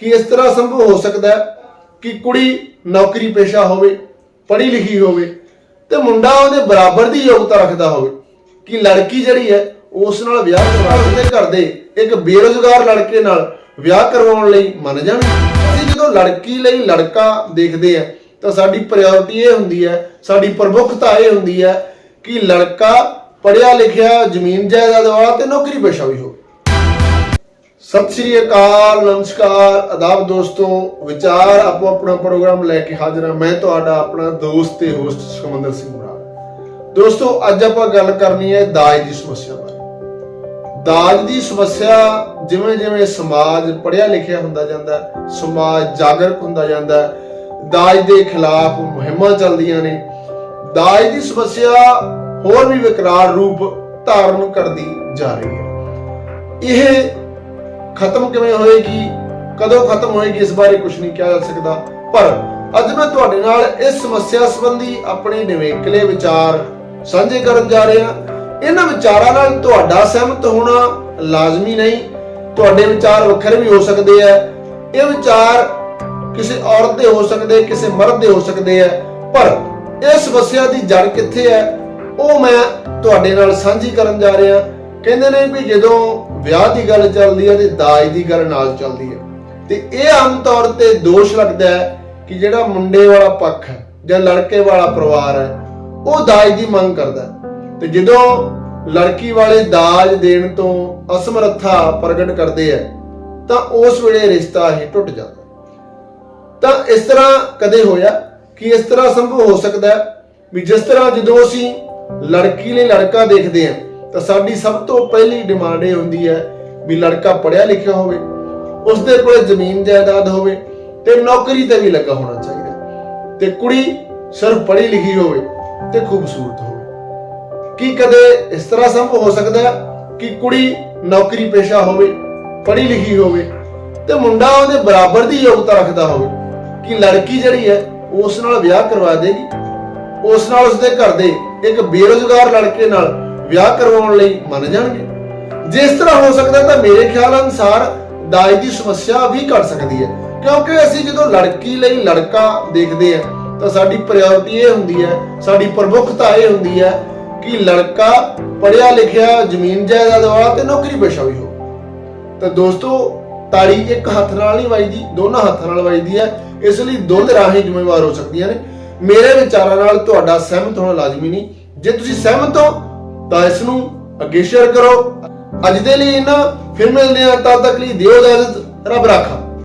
ਕਿ ਇਸ ਤਰ੍ਹਾਂ ਸੰਭਵ ਹੋ ਸਕਦਾ ਕਿ ਕੁੜੀ ਨੌਕਰੀ ਪੇਸ਼ਾ ਹੋਵੇ, ਪੜ੍ਹੀ ਲਿਖੀ ਹੋਵੇ ਤੇ ਮੁੰਡਾ ਉਹਦੇ ਬਰਾਬਰ ਦੀ ਯੋਗਤਾ ਰੱਖਦਾ ਹੋਵੇ ਕਿ ਲੜਕੀ ਜਿਹੜੀ ਹੈ ਉਸ ਨਾਲ ਵਿਆਹ ਕਰਵਾ ਉਸਦੇ ਘਰ ਦੇ ਇੱਕ ਬੇਰੋਜ਼ਗਾਰ ਲੜਕੇ ਨਾਲ ਵਿਆਹ ਕਰਵਾਉਣ ਲਈ ਮੰਨ ਜਾਣ। ਅਸੀਂ ਜਦੋਂ ਲੜਕੀ ਲਈ ਲੜਕਾ ਦੇਖਦੇ ਆ ਤਾਂ ਸਾਡੀ ਪ੍ਰਾਇੋਰਟੀ ਇਹ ਹੁੰਦੀ ਹੈ, ਸਾਡੀ ਪ੍ਰਮੁੱਖਤਾ ਇਹ ਹੁੰਦੀ ਹੈ ਕਿ ਲੜਕਾ ਪੜ੍ਹਿਆ ਲਿਖਿਆ, ਜ਼ਮੀਨ ਜਾਇਦਾਦ ਵਾਲਾ ਤੇ ਨੌਕਰੀ ਪੇਸ਼ਾ ਵੀ ਹੋਵੇ। ਸਤਿ ਸ਼੍ਰੀ ਅਕਾਲ, ਨਮਸਕਾਰ ਆਦਾਬ ਦੋਸਤੋ, ਵਿਚਾਰ ਆਪੋ ਆਪਣਾ ਪ੍ਰੋਗਰਾਮ ਲੈ ਕੇ ਹਾਜ਼ਰ ਹਾਂ। ਮੈਂ ਤੁਹਾਡਾ ਆਪਣਾ ਦੋਸਤ ਤੇ ਹੋਸਟ ਸਮੰਦਰ ਸਿੰਘ ਬਰਾੜ ਦੋਸਤੋ, ਅੱਜ ਆਪਾਂ ਗੱਲ ਕਰਨੀ ਹੈ ਦਾਜ ਦੀ ਸਮੱਸਿਆ ਬਾਰੇ। ਦਾਜ ਦੀ ਸਮੱਸਿਆ ਜਿਵੇਂ ਜਿਵੇਂ ਸਮਾਜ ਪੜ੍ਹਿਆ ਲਿਖਿਆ ਹੁੰਦਾ ਜਾਂਦਾ, ਸਮਾਜ ਜਾਗਰੂਕ ਹੁੰਦਾ ਜਾਂਦਾ, ਦਾਜ ਦੇ ਖਿਲਾਫ ਮੁਹਿੰਮਾਂ ਚੱਲਦੀਆਂ ਨੇ। ਦਾਜ ਦੀ ਸਮੱਸਿਆ ਹੋਰ ਵੀ ਵਿਕਰਾਲ ਰੂਪ ਧਾਰਨ ਕਰਦੀ ਜਾ ਰਹੀ ਹੈ। ਇਹ ਖਤਮ ਕਿਵੇਂ ਹੋਏਗੀ? ਕਦੋਂ ਖਤਮ ਹੋਏਗੀ? ਇਸ ਬਾਰੇ ਕੁਝ ਨਹੀਂ ਕਿਹਾ ਜਾ ਸਕਦਾ। ਪਰ ਅੱਜ ਮੈਂ ਤੁਹਾਡੇ ਨਾਲ ਇਸ ਸਮੱਸਿਆ ਸੰਬੰਧੀ ਆਪਣੇ ਨਿਵੇਕਲੇ ਵਿਚਾਰ ਸਾਂਝੇ ਕਰਨ ਜਾ ਰਿਹਾ। ਇਹਨਾਂ ਵਿਚਾਰਾਂ ਨਾਲ ਤੁਹਾਡਾ ਸਹਿਮਤ ਹੋਣਾ ਲਾਜ਼ਮੀ ਨਹੀਂ। ਤੁਹਾਡੇ ਵਿਚਾਰ ਵੱਖਰੇ ਵੀ ਹੋ ਸਕਦੇ ਆ। ਇਹ ਵਿਚਾਰ ਕਿਸੇ ਔਰਤ ਦੇ ਹੋ ਸਕਦੇ, ਕਿਸੇ ਮਰਦ ਦੇ ਹੋ ਸਕਦੇ ਆ। ਪਰ ਇਹ ਸਮੱਸਿਆ ਦੀ ਜੜ ਕਿੱਥੇ ਹੈ ਉਹ ਮੈਂ ਤੁਹਾਡੇ ਨਾਲ ਸਾਂਝੀ ਕਰਨ ਜਾ ਰਿਹਾ। ਕਹਿੰਦੇ ਨੇ ਵੀ ਜਦੋਂ ਵਿਆਹ ਦੀ ਗੱਲ ਚੱਲਦੀ ਹੈ ਤੇ ਦਾਜ ਦੀ ਗੱਲ ਨਾਲ ਚੱਲਦੀ ਹੈ ਤੇ ਇਹ ਆਮ ਤੌਰ ਤੇ ਦੋਸ਼ ਲੱਗਦਾ ਹੈ ਕਿ ਜਿਹੜਾ ਮੁੰਡੇ ਵਾਲਾ ਪੱਖ ਹੈ ਜਾਂ ਲੜਕੇ ਵਾਲਾ ਪਰਿਵਾਰ ਹੈ, ਉਹ ਦਾਜ ਦੀ ਮੰਗ ਕਰਦਾ ਹੈ। ਤੇ ਜਦੋਂ ਲੜਕੀ ਵਾਲੇ ਦਾਜ ਦੇਣ ਤੋਂ ਅਸਮਰੱਥਾ ਪ੍ਰਗਟ ਕਰਦੇ ਆ, ਤਾਂ ਉਸ ਵੇਲੇ ਰਿਸ਼ਤਾ ਹੀ ਟੁੱਟ ਜਾਂਦਾ ਤਾਂ ਇਸ ਤਰ੍ਹਾਂ ਕਦੇ ਹੋਇਆ ਕਿ ਇਸ ਤਰ੍ਹਾਂ ਸੰਭਵ ਹੋ ਸਕਦਾ ਹੈ ਵੀ ਜਿਸ ਤਰ੍ਹਾਂ ਜਦੋਂ ਅਸੀਂ ਲੜਕੀ ਲਈ ਲੜਕਾ ਦੇਖਦੇ ਹਾਂ ਤਾਂ ਸਾਡੀ ਸਭ ਤੋਂ ਪਹਿਲੀ ਡਿਮਾਂਡ ਇਹ ਹੁੰਦੀ ਹੈ ਵੀ ਲੜਕਾ ਪੜਿਆ ਲਿਖਿਆ ਹੋਵੇ ਉਸ ਦੇ ਜ਼ਮੀਨ ਜਾਇਦਾਦ ਹੋਵੇ ਤੇ ਨੌਕਰੀ ਤੇ ਵੀ ਲੱਗਾ ਹੋਣਾ ਚਾਹੀਦਾ। ਤੇ ਕੁੜੀ ਸਿਰਫ ਪੜ੍ਹੀ ਲਿਖੀ ਹੋਵੇ ਤੇ ਖੂਬਸੂਰਤ ਹੋਵੇ। ਕੀ ਕਦੇ ਇਸ ਤਰ੍ਹਾਂ ਸੰਭਵ ਹੋ ਸਕਦਾ ਹੈ ਕਿ ਕੁੜੀ ਨੌਕਰੀ ਪੇਸ਼ਾ ਹੋਵੇ, ਪੜ੍ਹੀ ਲਿਖੀ ਹੋਵੇ ਤੇ ਮੁੰਡਾ ਉਹਦੇ ਬਰਾਬਰ ਦੀ ਯੋਗਤਾ ਰੱਖਦਾ ਹੋਵੇ ਕਿ ਲੜਕੀ ਜਿਹੜੀ ਹੈ ਉਸ ਨਾਲ ਵਿਆਹ ਕਰਵਾ ਦੇਗੀ, ਉਸ ਨਾਲ ਉਸਦੇ ਘਰ ਦੇ ਇੱਕ ਬੇਰੋਜ਼ਗਾਰ ਲੜਕੇ ਨਾਲ ਵਿਆਹ ਕਰਵਾਉਣ ਲਈ ਮੰਨ ਜਾਣਗੇ। ਜੇ ਇਸ ਤਰ੍ਹਾਂ ਹੋ ਸਕਦਾ ਤਾਂ ਮੇਰੇ ਖਿਆਲ ਅਨੁਸਾਰ ਦਾਜ ਦੀ ਸਮੱਸਿਆ ਵੀ ਘਟ ਸਕਦੀ ਹੈ। ਕਿਉਂਕਿ ਅਸੀਂ ਜਦੋਂ ਲੜਕੀ ਲਈ ਲੜਕਾ ਦੇਖਦੇ ਹਾਂ, ਤਾਂ ਸਾਡੀ ਪ੍ਰਾਇੋਰਟੀ ਇਹ ਹੁੰਦੀ ਹੈ, ਸਾਡੀ ਪ੍ਰਮੁੱਖਤਾ ਇਹ ਹੁੰਦੀ ਹੈ ਕਿ ਲੜਕਾ ਪੜ੍ਹਿਆ ਲਿਖਿਆ, ਜ਼ਮੀਨ ਜਾਇਦਾਦ ਵਾਲਾ ਤੇ ਨੌਕਰੀ ਪੇਸ਼ਾ ਵੀ ਹੋ ਤਾਂ ਦੋਸਤੋ, ਤਾੜੀ ਇੱਕ ਹੱਥ ਨਾਲ ਨਹੀਂ ਵੱਜਦੀ, ਦੋਨਾਂ ਹੱਥਾਂ ਨਾਲ ਵੱਜਦੀ ਹੈ। ਇਸ ਲਈ ਦੋ ਰਾਹੀਂ ਜ਼ਿੰਮੇਵਾਰ ਹੋ ਸਕਦੀਆਂ ਨੇ। ਮੇਰੇ ਵਿਚਾਰਾਂ ਨਾਲ ਤੁਹਾਡਾ ਸਹਿਮਤ ਹੋਣਾ ਲਾਜ਼ਮੀ ਨਹੀਂ। ਜੇ ਤੁਸੀਂ ਸਹਿਮਤ ਹੋ ਤਾਂ ਇਸ ਨੂੰ ਅੱਗੇ ਸ਼ੇਅਰ ਕਰੋ। ਅੱਜ ਦੇ ਲਈ ਇਹਨਾਂ ਫਿਰ ਮਿਲਦੇ ਹਾਂ, ਤਦ ਤੱਕ ਲਈ ਦਿਓ ਇਜਾਜ਼ਤ, ਰੱਬ ਰਾਖਾ।